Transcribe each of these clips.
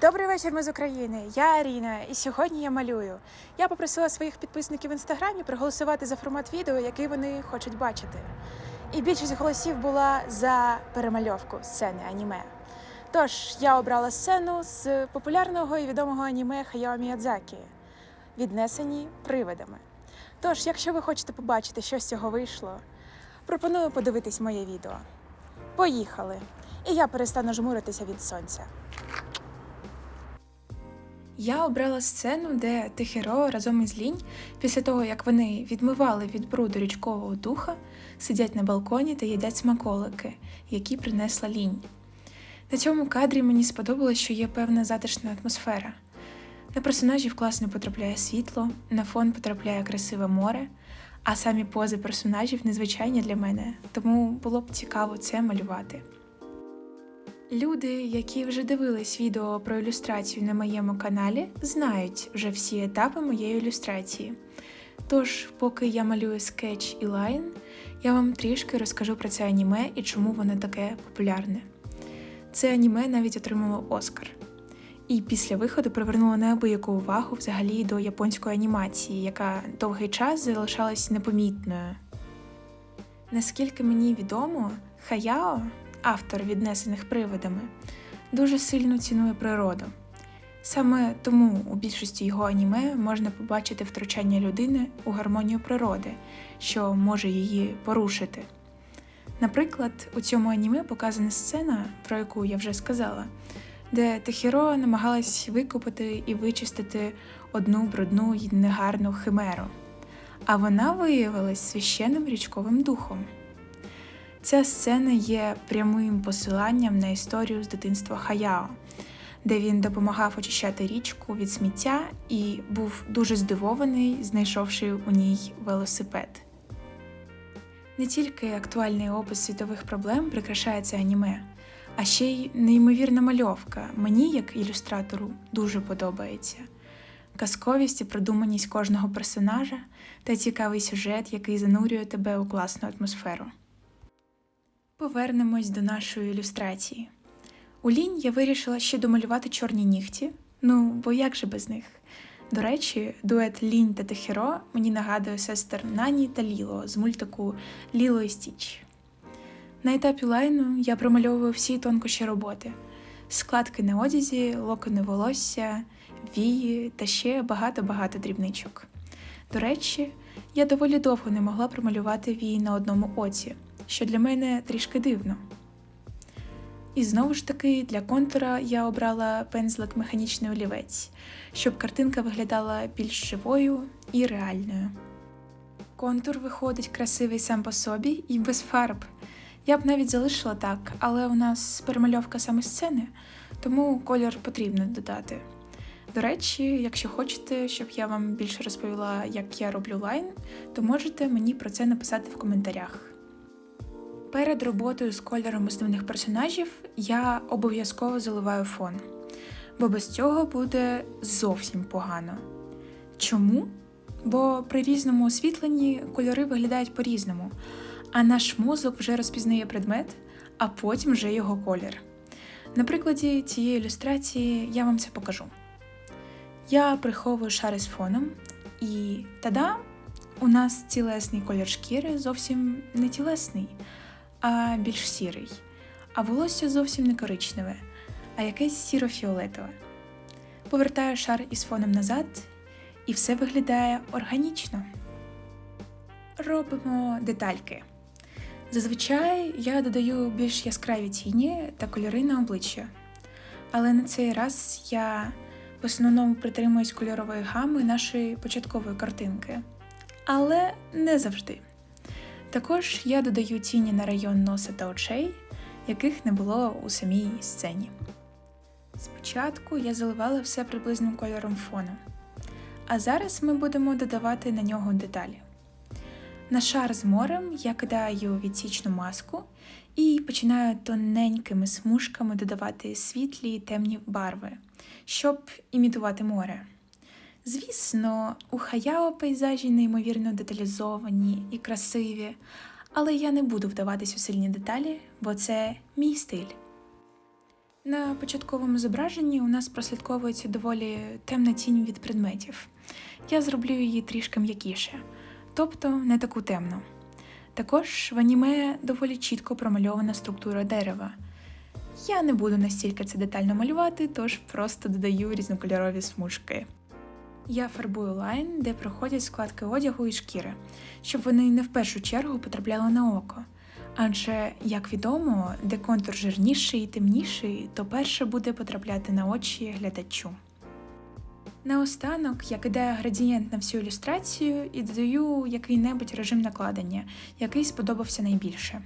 Добрий вечір, ми з України. Я Аріна, і сьогодні я малюю. Я попросила своїх підписників в інстаграмі проголосувати за формат відео, який вони хочуть бачити. І більшість голосів була за перемальовку сцени аніме. Тож я обрала сцену з популярного і відомого аніме Хаяо Міядзакі, віднесені привидами. Тож, якщо ви хочете побачити, що з цього вийшло, пропоную подивитись моє відео. Поїхали! І я перестану жмуритися від сонця. Я обрала сцену, де Тихіро разом із Лінь, після того як вони відмивали від бруду річкового духа, сидять на балконі та їдять смаколики, які принесла лінь. На цьому кадрі мені сподобалось, що є певна затишна атмосфера. На персонажів класно потрапляє світло, на фон потрапляє красиве море, а самі пози персонажів незвичайні для мене, тому було б цікаво це малювати. Люди, які вже дивились відео про ілюстрацію на моєму каналі, знають вже всі етапи моєї ілюстрації. Тож, поки я малюю скетч і лайн, я вам трішки розкажу про це аніме і чому воно таке популярне. Це аніме навіть отримало Оскар. І після виходу привернуло неабияку увагу взагалі до японської анімації, яка довгий час залишалась непомітною. Наскільки мені відомо, Хаяо, автор віднесених привидами, дуже сильно цінує природу. Саме тому у більшості його аніме можна побачити втручання людини у гармонію природи, що може її порушити. Наприклад, у цьому аніме показана сцена, про яку я вже сказала, де Тихіро намагалась викупити і вичистити одну брудну й негарну химеру, а вона виявилась священним річковим духом. Ця сцена є прямим посиланням на історію з дитинства Хаяо, де він допомагав очищати річку від сміття і був дуже здивований, знайшовши у ній велосипед. Не тільки актуальний опис світових проблем прикрашає це аніме, а ще й неймовірна мальовка. Мені, як ілюстратору, дуже подобається. Казковість і продуманість кожного персонажа та цікавий сюжет, який занурює тебе у класну атмосферу. Повернемось до нашої ілюстрації. У лінь я вирішила ще домалювати чорні нігті, ну бо як же без них? До речі, дует Лінь та Тихіро мені нагадує сестер Нані та Ліло з мультику Ліло і Стіч. На етапі лайну я промальовую всі тонкощі роботи: складки на одязі, локони волосся, вії та ще багато-багато дрібничок. До речі, я доволі довго не могла промалювати вії на одному оці, що для мене трішки дивно. І знову ж таки, для контура я обрала пензлик механічний олівець, щоб картинка виглядала більш живою і реальною. Контур виходить красивий сам по собі і без фарб. Я б навіть залишила так, але у нас перемальовка саме сцени, тому колір потрібно додати. До речі, якщо хочете, щоб я вам більше розповіла, як я роблю лайн, то можете мені про це написати в коментарях. Перед роботою з кольором основних персонажів я обов'язково заливаю фон, бо без цього буде зовсім погано. Чому? Бо при різному освітленні кольори виглядають по-різному, а наш мозок вже розпізнає предмет, а потім вже його колір. На прикладі цієї ілюстрації я вам це покажу. Я приховую шари з фоном, і тада, у нас тілесний колір шкіри зовсім не тілесний а більш сірий, а волосся зовсім не коричневе, а якесь сіро-фіолетове. Повертаю шар із фоном назад, і все виглядає органічно. Робимо детальки. Зазвичай я додаю більш яскраві тіні та кольори на обличчя. Але на цей раз я в основному притримуюсь кольорової гами нашої початкової картинки. Але не завжди. Також я додаю тіні на район носа та очей, яких не було у самій сцені. Спочатку я заливала все приблизним кольором фону, а зараз ми будемо додавати на нього деталі. На шар з морем я кидаю відсічну маску і починаю тоненькими смужками додавати світлі й темні барви, щоб імітувати море. Звісно, у Хаяо пейзажі неймовірно деталізовані і красиві, але я не буду вдаватись у сильні деталі, бо це мій стиль. На початковому зображенні у нас прослідковується доволі темна тінь від предметів. Я зроблю її трішки м'якіше, тобто не таку темну. Також в аніме доволі чітко промальована структура дерева. Я не буду настільки це детально малювати, тож просто додаю різнокольорові смужки. Я фарбую лайн, де проходять складки одягу і шкіри, щоб вони не в першу чергу потрапляли на око. Адже, як відомо, де контур жирніший і темніший, то перше буде потрапляти на очі глядачу. Наостанок я кидаю градієнт на всю ілюстрацію і додаю який-небудь режим накладення, який сподобався найбільше.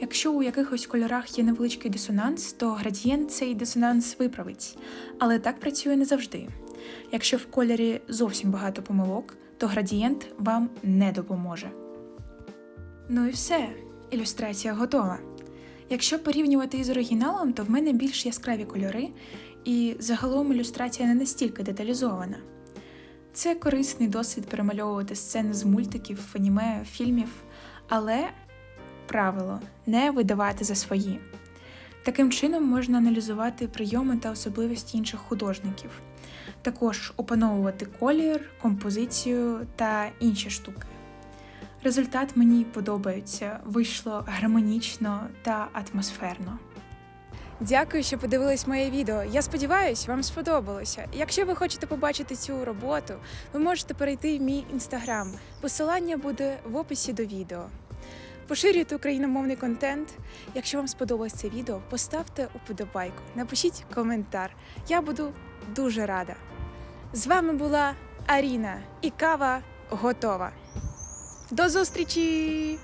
Якщо у якихось кольорах є невеличкий дисонанс, то градієнт цей дисонанс виправить, але так працює не завжди. Якщо в кольорі зовсім багато помилок, то градієнт вам не допоможе. Ну і все, ілюстрація готова. Якщо порівнювати із оригіналом, то в мене більш яскраві кольори, і загалом ілюстрація не настільки деталізована. Це корисний досвід перемальовувати сцени з мультиків, аніме, фільмів, але правило не видавати за свої. Таким чином можна аналізувати прийоми та особливості інших художників, також опановувати колір, композицію та інші штуки. Результат мені подобається, вийшло гармонічно та атмосферно. Дякую, що подивились моє відео. Я сподіваюся, вам сподобалося. Якщо ви хочете побачити цю роботу, ви можете перейти в мій інстаграм. Посилання буде в описі до відео. Поширюйте україномовний контент. Якщо вам сподобалось це відео, поставте уподобайку, напишіть коментар. Я буду дуже рада. З вами була Аріна і кава готова. До зустрічі!